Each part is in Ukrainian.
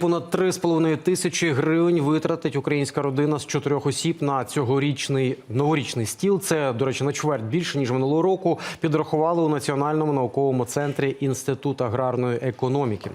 Понад 3,5 тисячі гривень витратить українська родина з чотирьох осіб на цьогорічний новорічний стіл. Це, до речі, на чверть більше ніж минулого року. Підрахували у Національному науковому центрі Інститут аграрної економіки.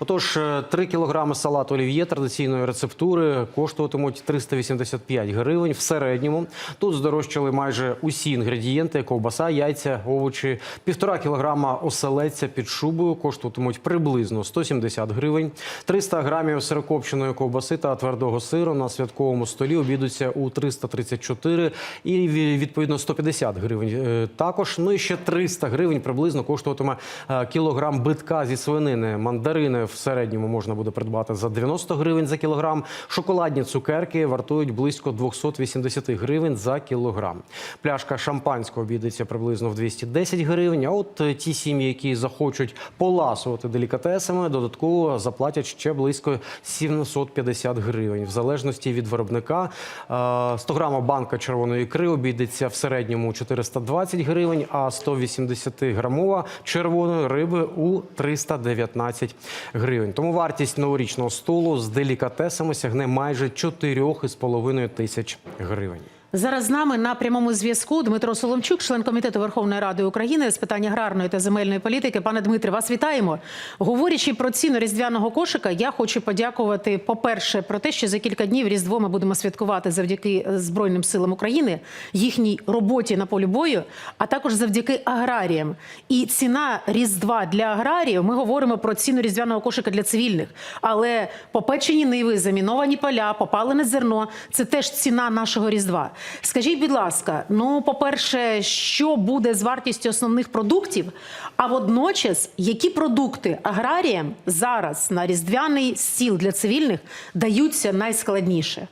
Отож, 3 кілограми салату олів'є традиційної рецептури коштуватимуть 385 гривень в середньому. Тут здорожчали майже усі інгредієнти: ковбаса, яйця, овочі. Півтора кілограма оселедця під шубою коштуватимуть приблизно 170 гривень. 300 грамів сирокопченої ковбаси та твердого сиру на святковому столі обійдуться у 334 і ві- відповідно 150 гривень. Е, Також ну і ще 300 гривень приблизно коштуватиме е, кілограм битка зі свинини. Мандарини в середньому можна буде придбати за 90 гривень за кілограм. Шоколадні цукерки вартують близько 280 гривень за кілограм. Пляшка шампанського обійдеться приблизно в 210 гривень. А от е, ті сім'ї, які захочуть поласувати делікатесами, додатково заплатять ще близько 750 гривень. В залежності від виробника Е, 100 грама банка червоної ікри обійдеться в середньому 420 гривень, а 180 грамова червоної риби у 319 гривень. Тому вартість новорічного столу з делікатесами сягне майже 4,5 тисяч гривень. Зараз з нами на прямому зв'язку Дмитро Соломчук, член комітету Верховної Ради України з питань аграрної та земельної політики. Пане Дмитре, вас вітаємо. Говорячи про ціну різдвяного кошика, я хочу подякувати, по-перше, про те, що за кілька днів Різдво ми будемо святкувати завдяки Збройним силам України, їхній роботі на полі бою, а також завдяки аграріям. І ціна Різдва для аграріїв. Ми говоримо про ціну різдвяного кошика для цивільних, але попечені ниви, заміновані поля, попалене зерно це теж ціна нашого різдва. Скажіть, будь ласка, ну по-перше, що буде з вартістю основних продуктів? А водночас, які продукти аграріям зараз на різдвяний стіл для цивільних даються найскладніше?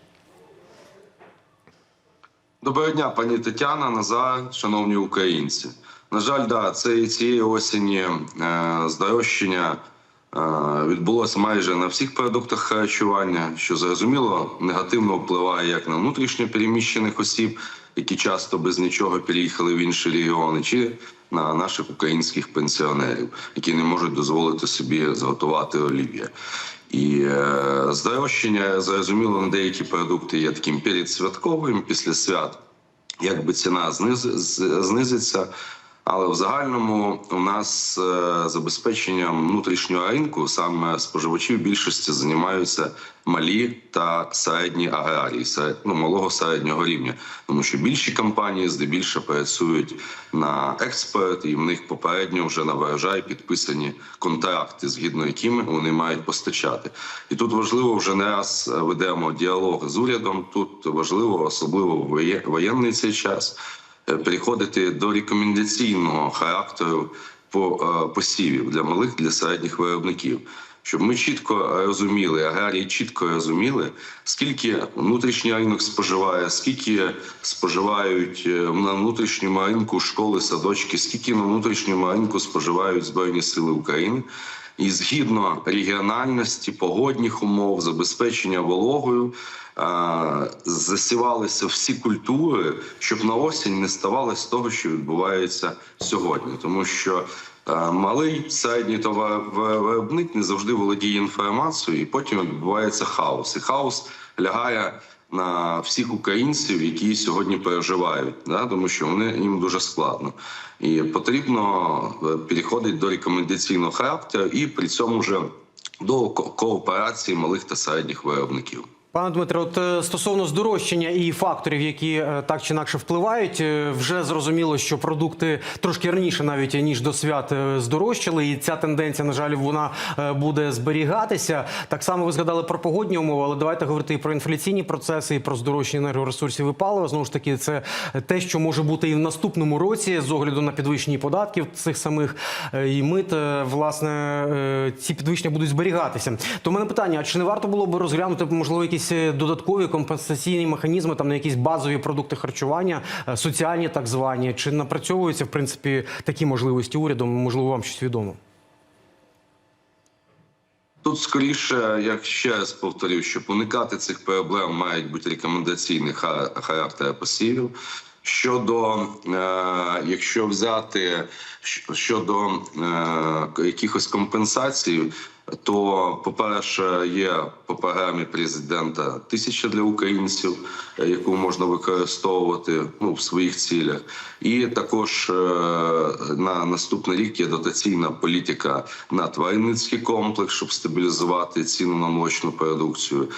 Доброго дня, пані Тетяна, Назар, шановні українці. На жаль, да, це цієї осені е, здорожчання відбулося майже на всіх продуктах харчування, що зрозуміло негативно впливає як на внутрішньо переміщених осіб, які часто без нічого переїхали в інші регіони, чи на наших українських пенсіонерів, які не можуть дозволити собі зготувати олів'я. І е, здорожчання, зрозуміло, на деякі продукти є таким передсвятковим після свят, якби ціна зниз, знизиться. Але в загальному у нас е, забезпеченням внутрішнього ринку саме споживачі в більшості займаються малі та середні аграрії, серед, ну, малого середнього рівня, тому що більші компанії здебільшого працюють на експорт, і в них попередньо вже на врожай підписані контракти, згідно якими вони мають постачати. І тут важливо вже не раз ведемо діалог з урядом. Тут важливо, особливо в воє- воєнний цей час переходити до рекомендаційного характеру по е, посівів для малих для середніх виробників. Щоб ми чітко розуміли, аграрії чітко розуміли, скільки внутрішній ринок споживає, скільки споживають е, на внутрішньому ринку школи, садочки, скільки на внутрішньому ринку споживають Збройні Сили України. І згідно регіональності, погодних умов, забезпечення вологою, е, засівалися всі культури, щоб на осінь не ставалося того, що відбувається сьогодні, тому що е, малий середній товаровиробник не завжди володіє інформацією, і потім відбувається хаос. І хаос лягає на всіх українців, які сьогодні переживають, да? тому що вони їм дуже складно. І потрібно е, переходити до рекомендаційного характеру і при цьому вже до кооперації малих та середніх виробників. Пане Дмитре, от е, стосовно здорожчання і факторів, які е, так чи інакше впливають, е, вже зрозуміло, що продукти трошки раніше, навіть ніж до свят, здорожчали, і ця тенденція, на жаль, вона буде зберігатися. Так само ви згадали про погодні умови, але давайте говорити і про інфляційні процеси, і про здорожчання енергоресурсів і палива. Знову ж таки, це те, що може бути і в наступному році з огляду на підвищення податків цих самих і мит. Власне, ці підвищення будуть зберігатися. То в мене питання: а чи не варто було б розглянути можливо якісь е, додаткові компенсаційні механізми там на якісь базові продукти харчування, е, соціальні так звані? Чи напрацьовуються в принципі такі можливості урядом? Можливо, вам щось відомо? Тут скоріше, як ще раз повторю, щоб уникати цих проблем, мають бути рекомендаційний характер посівів, Щодо, е, якщо взяти щодо е, якихось компенсацій, то, по-перше, є по програмі президента тисяча для українців, е, яку можна використовувати ну, в своїх цілях. І також на наступний рік є дотаційна політика на тваринницький комплекс, щоб стабілізувати ціну на молочну продукцію.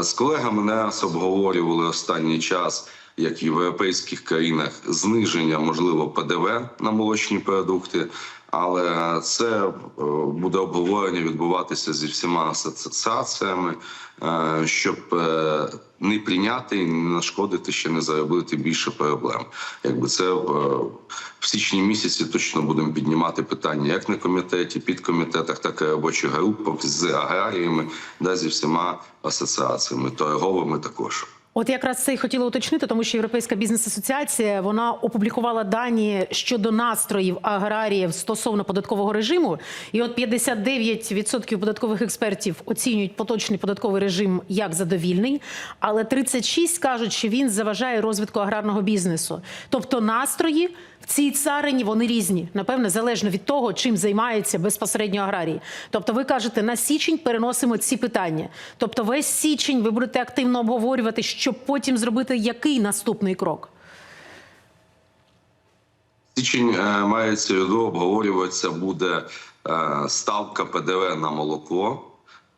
З колегами нас обговорювали останній час, як і в європейських країнах, зниження можливо ПДВ на молочні продукти. Але це е, буде обговорення відбуватися зі всіма асоціаціями, е, щоб е, не прийняти і не нашкодити, ще не заробити більше проблем. Якби це в січні місяці точно будемо піднімати питання як на комітеті, підкомітетах, так і робочих групах з аграріями, да, зі всіма асоціаціями, торговими також. От якраз це й хотіла уточнити, тому що Європейська бізнес-асоціація вона опублікувала дані щодо настроїв аграріїв стосовно податкового режиму. І от 59% податкових експертів оцінюють поточний податковий режим як задовільний, але 36 кажуть, що він заважає розвитку аграрного бізнесу. Тобто настрої цій царині вони різні, напевне, залежно від того, чим займаються безпосередньо аграрії. Тобто, ви кажете, на січень переносимо ці питання. Тобто, весь січень ви будете активно обговорювати, щоб потім зробити який наступний крок. Січень е, мається в виду, обговорюватися буде е, ставка ПДВ на молоко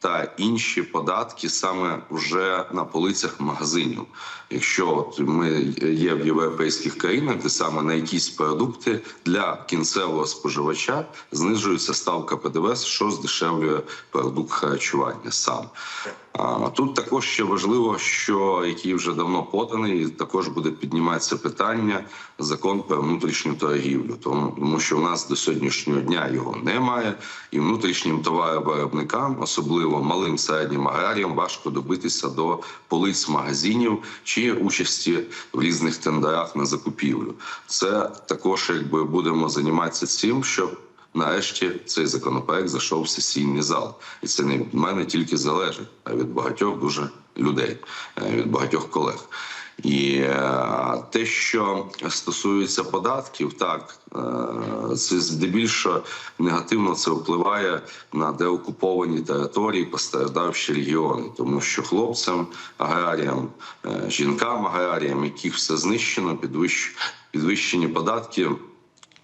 та інші податки саме вже на полицях магазинів. Якщо от ми є в європейських країнах, де саме на якісь продукти для кінцевого споживача знижується ставка ПДВ, що здешевлює продукт харчування сам. Тут також ще важливо, що який вже давно поданий, і також буде підніматися питання закон про внутрішню торгівлю, тому, тому що в нас до сьогоднішнього дня його немає, і внутрішнім товаровиробникам, особливо малим середнім аграріям, важко добитися до полиць магазинів чи участі в різних тендерах на закупівлю. Це також якби будемо займатися цим, щоб Нарешті цей законопроект зайшов в сесійний зал, і це не від мене тільки залежить, а від багатьох дуже людей, е, від багатьох колег. І е, те, що стосується податків, так е, це здебільшого негативно це впливає на деокуповані території, постраждавші регіони, тому що хлопцям, аграріям, е, жінкам, аграріям, яких все знищено, підвищ- підвищені податки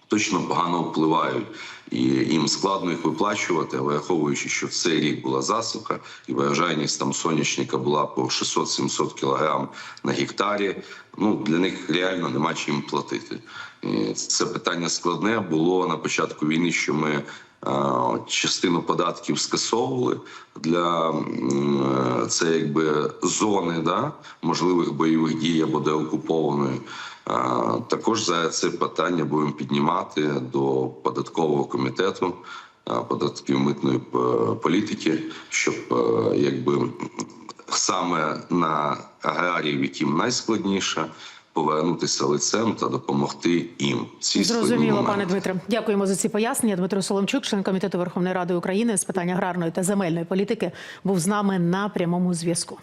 точно погано впливають. І їм складно їх виплачувати, враховуючи, що в цей рік була засуха, і врожайність там соняшника була по 600-700 кілограм на гектарі. Ну для них реально нема чим платити. І це питання складне було на початку війни, що ми е, частину податків скасовували для е, це якби зони да, можливих бойових дій або деокупованої. Також за це питання будемо піднімати до податкового комітету податків митної е, політики, щоб е, якби саме на аграріїв, яким найскладніше, повернутися лицем та допомогти їм. Ці Зрозуміло, пане Дмитре. Дякуємо за ці пояснення. Дмитро Соломчук, член комітету Верховної Ради України з питань аграрної та земельної політики, був з нами на прямому зв'язку.